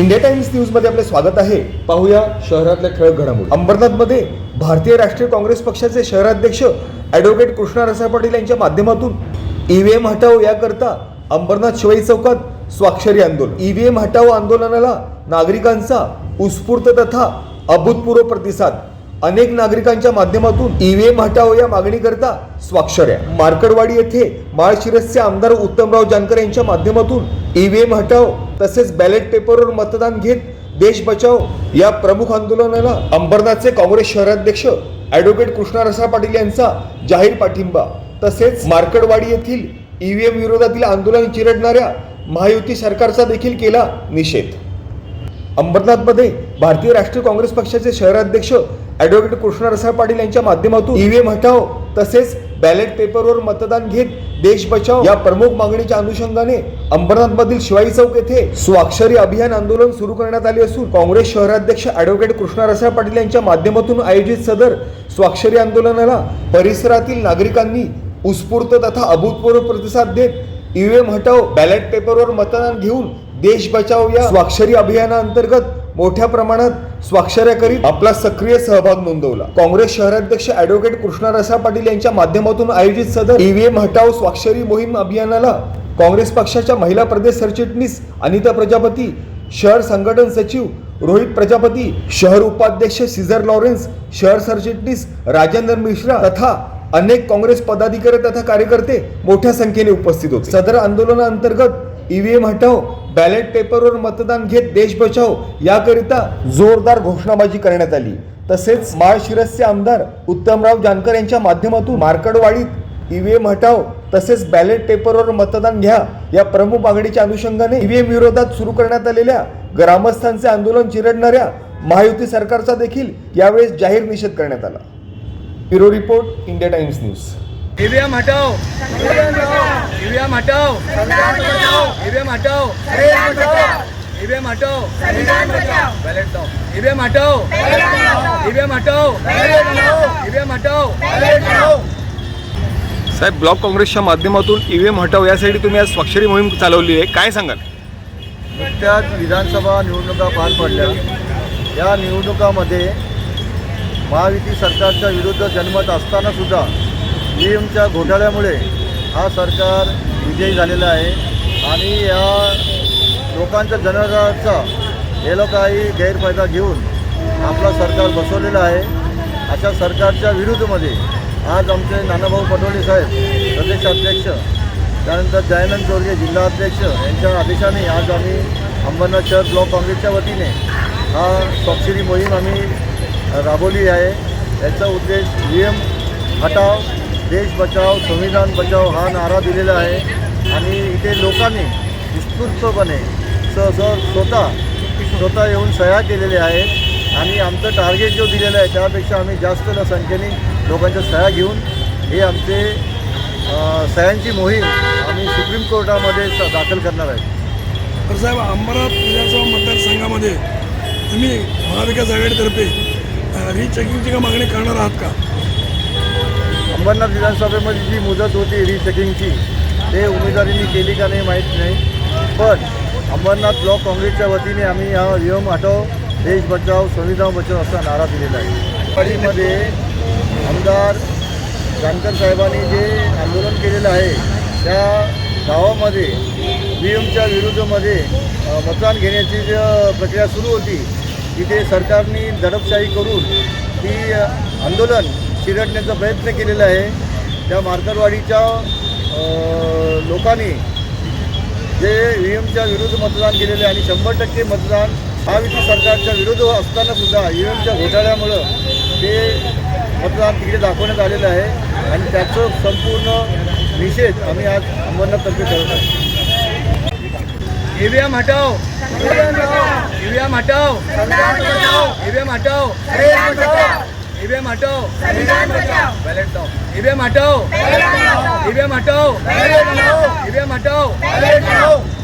India times न्यूजमध्ये आपले स्वागत आहे. पाहूया शहरातल्या ठळक घडामोडी. अंबरनाथमध्ये भारतीय राष्ट्रीय काँग्रेस पक्षाचे शहराध्यक्ष ॲडव्होकेट कृष्णा रसाळ पाटील यांच्या माध्यमातून ईव्हीएम हटाव याकरता अंबरनाथ शिवाई चौकात स्वाक्षरी आंदोलन. ईव्हीएम हटाव आंदोलनाला नागरिकांचा उत्स्फूर्त तथा अभूतपूर्व प्रतिसाद. अनेक नागरिकांच्या माध्यमातून ईव्हीएम हटाव या मागणीकरता स्वाक्षऱ्या. मार्कडवाडी येथे माळशिरसचे आमदार उत्तमराव जानकर यांच्या माध्यमातून ईव्हीएम हटाव तसेच बॅलेट पेपरवर मतदान घेत देश बचाव या प्रमुख आंदोलनाला अंबरनाथचे काँग्रेस शहराध्यक्ष ॲडव्होकेट कृष्णारसा पाटील यांचा जाहीर पाठिंबा. तसेच मार्कडवाडी येथील ईव्हीएम विरोधातील आंदोलन चिरडणाऱ्या महायुती सरकारचा देखील केला निषेध. अंबरनाथमध्ये भारतीय राष्ट्रीय काँग्रेस पक्षाचे शहराध्यक्ष ॲडव्होकेट कृष्णरसाळ पाटील यांच्या माध्यमातून ईव्हीएम हटाव तसेच बॅलेट पेपरवर मतदान घेत देश बचाव या प्रमुख मागणीच्या अनुषंगाने अंबरनाथमधील शिवाई चौक येथे स्वाक्षरी अभियान आंदोलन सुरू करण्यात आले असून काँग्रेस शहराध्यक्ष ॲडव्होकेट कृष्णरसाळ पाटील यांच्या माध्यमातून आयोजित सदर स्वाक्षरी आंदोलनाला परिसरातील नागरिकांनी उत्स्फूर्त तथा अभूतपूर्व प्रतिसाद देत ईव्हीएम हटाव बॅलेट पेपरवर मतदान घेऊन देश बचाव या स्वाक्षरी अभियानाअंतर्गत मोठ्या प्रमाणात स्वाक्षऱ्या करीत आपला सक्रिय सहभाग नोंदवला. काँग्रेस शहराध्यक्ष ॲडव्होकेट कृष्णरसा पाटील यांच्या माध्यमातून आयोजित सदर ईव्हीएम हटाव स्वाक्षरी मोहीम अभियानाला काँग्रेस पक्षाच्या महिला प्रदेश सरचिटणीस अनिता प्रजापती शहर संघटन सचिव रोहित प्रजापती शहर उपाध्यक्ष सिझर लॉरेन्स शहर सरचिटणीस राजेंद्र मिश्रा तथा अनेक काँग्रेस पदाधिकारी तथा कार्यकर्ते मोठ्या संख्येने उपस्थित होते. सदर आंदोलनाअंतर्गत ईव्हीएम हटाव बॅलेट पेपरवर मतदान घेत देश बचाव याकरिता जोरदार घोषणाबाजी करण्यात आली. तसेच माळशिरसचे आमदार उत्तमराव जानकर यांच्या माध्यमातून मार्कडवाडीत ईव्हीएम हटाव तसेच बॅलेट पेपरवर मतदान घ्या या प्रमुख मागणीच्या अनुषंगाने ईव्हीएम विरोधात सुरू करण्यात आलेल्या ग्रामस्थांचे आंदोलन चिरडणाऱ्या महायुती सरकारचा देखील यावेळेस जाहीर निषेध करण्यात आला. Bureau report India Times news. EVM हटाओ ईवीएम हटाओ ईवीएम हटाओ ईवीएम हटाओ बैलेट दो ईवीएम हटाओ ईवीएम हटाओ ईवीएम हटाओ साहेब ब्लॉक काँग्रेसच्या माध्यमातून ईव्हीएम हटाव यासाठी तुम्ही आज स्वाक्षरी मोहीम चालवली आहे. काय सांगाल? नुकत्याच विधानसभा निवडणुका पार पडल्या. या निवडणुकामध्ये महायुती सरकारच्या विरुद्ध जन्मत असताना सुद्धा ई एमच्या घोटाळ्यामुळे हा सरकार विजयी झालेला आहे. आणि या लोकांच्या जनाधाराचा हे लोक काही गैरफायदा घेऊन आपला सरकार बसवलेला आहे. अशा सरकारच्या विरुद्धमध्ये आज आमचे नानाभाऊ पटोले साहेब प्रदेशाध्यक्ष त्यानंतर दयानंद चोरगे जिल्हाध्यक्ष यांच्या आदेशाने आज आम्ही अंबरनाथ शहर ब्लॉक काँग्रेसच्या वतीने हा स्वाक्षरी मोहीम आम्ही राबवली आहे. याचा उद्देश नियम एम हटाव देश बचाव संविधान बचाव हा नारा दिलेला आहे. आणि इथे लोकांनी उत्स्फूर्तपणे स स्वतः स्वतः येऊन सह्या केलेल्या आहेत. आणि आमचं टार्गेट जो दिलेलं आहे त्यापेक्षा आम्ही जास्त संख्येने लोकांच्या सह्या घेऊन हे आमचे सह्यांची मोहीम आम्ही सुप्रीम कोर्टामध्ये स- दाखल करणार आहे. तर साहेब अंबरनाथ विधानसभा मतदारसंघामध्ये तुम्ही महाविकास आघाडीतर्फे रिचेकिंगची का मागणी करणार आहात का? अंबरनाथ विधानसभेमध्ये जी मुदत होती रिचेकिंगची ते उमेदवारींनी केली का नाही माहीत नाही. पण अंबरनाथ ब्लॉक काँग्रेसच्या वतीने आम्ही हा नियम हटव देश बचाव संविधान बचाव असा नारा दिलेला आहे. वाडीमध्ये आमदार जानकर साहेबांनी जे आंदोलन केलेलं आहे त्या गावामध्ये व्ही एमच्या विरुद्धमध्ये मतदान घेण्याची जी प्रक्रिया सुरू होती तिथे सरकारने दडपशाही करून ती आंदोलन चिरडण्याचा प्रयत्न केलेला आहे. त्या मार्करवाडीच्या लोकांनी जे व्ही एमच्या विरुद्ध मतदान केलेले आहे आणि शंभर टक्के मतदान महायुती सरकारच्या विरुद्ध असताना सुद्धा ई एमच्या घोटाळ्यामुळं ते मतदान तिकडे दाखवण्यात आलेलं आहे. आणि त्याचं संपूर्ण निषेध आम्ही आज अंबरनाथतर्फे करत आहोत. ईवीएम हटाओ ईवीएम हटाओ ईवीएम हटाओ ईवीएम हटाओ बैलेट दो ईवीएम हटाओ ईवीएम हटाओ ईवीएम हटाओ